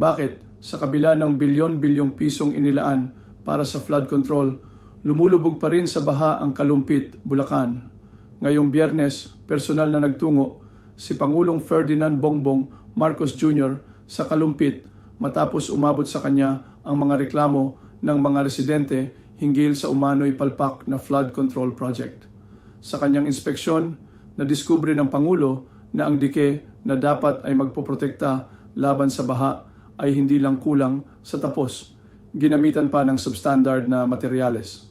Bakit? Sa kabila ng bilyon-bilyong pisong inilaan para sa flood control, lumulubog pa rin sa baha ang Kalumpit, Bulacan. Ngayong biyernes, personal na nagtungo si Pangulong Ferdinand Bongbong Marcos Jr. sa Kalumpit matapos umabot sa kanya ang mga reklamo ng mga residente hinggil sa umano'y palpak na flood control project. Sa kanyang inspeksyon, nadiskubre ng Pangulo na ang dike na dapat ay magpoprotekta laban sa baha ay hindi lang kulang sa tapos. Ginamitan pa ng substandard na materyales.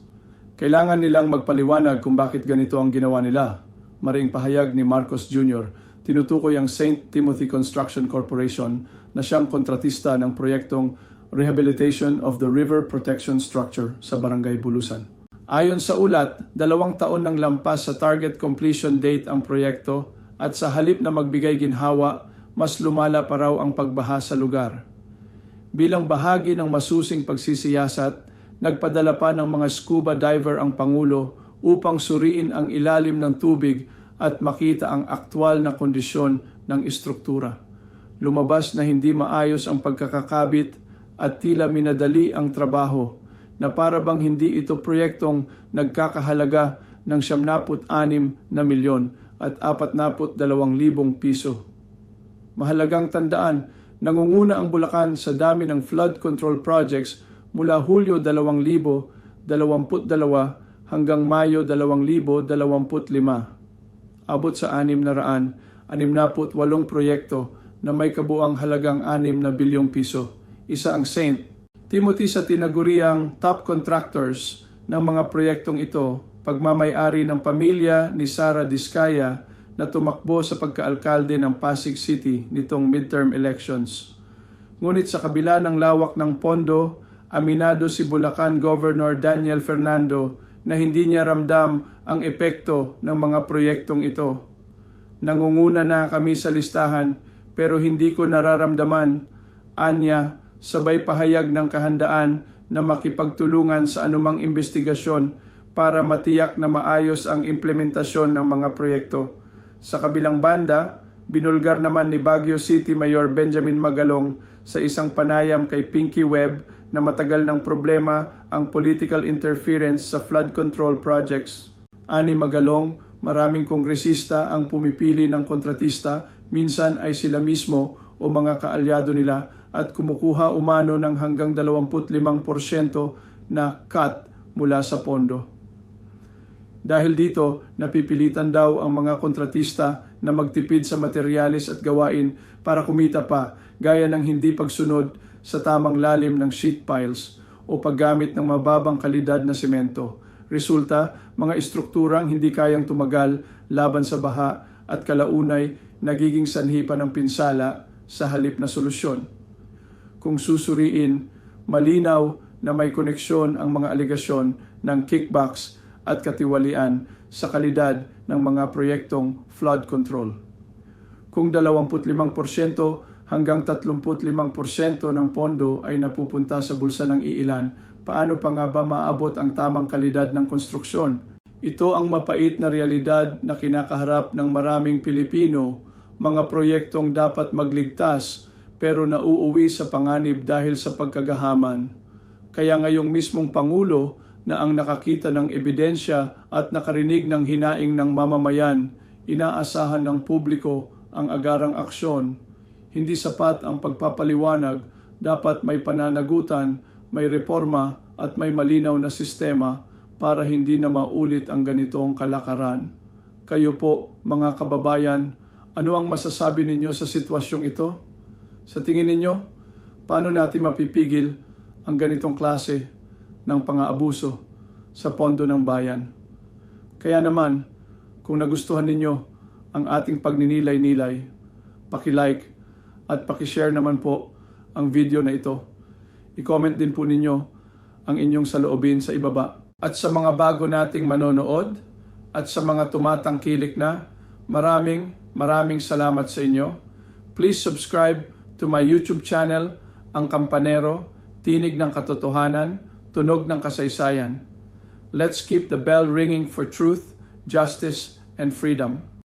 Kailangan nilang magpaliwanag kung bakit ganito ang ginawa nila. Maring pahayag ni Marcos Jr., tinutukoy ang St. Timothy Construction Corporation na siyang kontratista ng proyektong Rehabilitation of the River Protection Structure sa Barangay Bulusan. Ayon sa ulat, dalawang taon nang lampas sa target completion date ang proyekto at sa halip na magbigay ginhawa, mas lumala pa raw ang pagbaha sa lugar. Bilang bahagi ng masusing pagsisiyasat, nagpadala pa ng mga scuba diver ang Pangulo upang suriin ang ilalim ng tubig at makita ang aktwal na kondisyon ng istruktura. Lumabas na hindi maayos ang pagkakakabit at tila minadali ang trabaho na para bang hindi ito proyektong nagkakahalaga ng 76 na milyon at 42,000 piso. Mahalagang tandaan, nangunguna ang Bulacan sa dami ng flood control projects mula Hulyo 2022 hanggang Mayo 2025. Abot sa 600, 68 proyekto na may kabuang halagang 6 na bilyong piso. Isa ang Saint Timothy sa tinaguriang top contractors ng mga proyektong ito, pagmamayari ng pamilya ni Sara Diskaya na tumakbo sa pagkaalkalde ng Pasig City nitong midterm elections. Ngunit sa kabila ng lawak ng pondo, aminado si Bulacan Governor Daniel Fernando na hindi niya ramdam ang epekto ng mga proyektong ito. Nangunguna na kami sa listahan pero hindi ko nararamdaman, anya, sabay pahayag ng kahandaan na makipagtulungan sa anumang investigasyon para matiyak na maayos ang implementasyon ng mga proyekto. Sa kabilang banda, binulgar naman ni Baguio City Mayor Benjamin Magalong sa isang panayam kay Pinky Webb na matagal ng problema ang political interference sa flood control projects. Ani Magalong, maraming kongresista ang pumipili ng kontratista, minsan ay sila mismo o mga kaalyado nila at kumukuha umano ng hanggang 25% na cut mula sa pondo. Dahil dito, napipilitan daw ang mga kontratista na magtipid sa materyales at gawain para kumita pa gaya ng hindi pagsunod sa tamang lalim ng sheet piles o paggamit ng mababang kalidad na semento. Resulta, mga estrukturang hindi kayang tumagal laban sa baha at kalaunay nagiging sanhi pa ng pinsala sa halip na solusyon kung susuriin, malinaw na may koneksyon ang mga aligasyon ng kickbacks at katiwalian sa kalidad ng mga proyektong flood control. Kung 25% hanggang 35% ng pondo ay napupunta sa bulsa ng iilan, paano pa nga ba maabot ang tamang kalidad ng konstruksyon? Ito ang mapait na realidad na kinakaharap ng maraming Pilipino, mga proyektong dapat magligtas pero nauuwi sa panganib dahil sa pagkagahaman. Kaya ngayong mismong Pangulo na ang nakakita ng ebidensya at nakarinig ng hinaing ng mamamayan, inaasahan ng publiko ang agarang aksyon. Hindi sapat ang pagpapaliwanag, dapat may pananagutan, may reforma at may malinaw na sistema para hindi na maulit ang ganitong kalakaran. Kayo po, mga kababayan, ano ang masasabi ninyo sa sitwasyong ito? Sa tingin ninyo, paano natin mapipigil ang ganitong klase ng pang-aabuso sa pondo ng bayan? Kaya naman, kung nagustuhan ninyo ang ating pagninilay-nilay, paki-like at paki-share naman po ang video na ito. I-comment din po ninyo ang inyong saloobin sa ibaba. At sa mga bago nating manonood at sa mga tumatangkilik na, maraming maraming salamat sa inyo. Please subscribe to my YouTube channel, Ang Kampanero, Tinig ng Katotohanan, Tunog ng Kasaysayan. Let's keep the bell ringing for truth, justice, and freedom.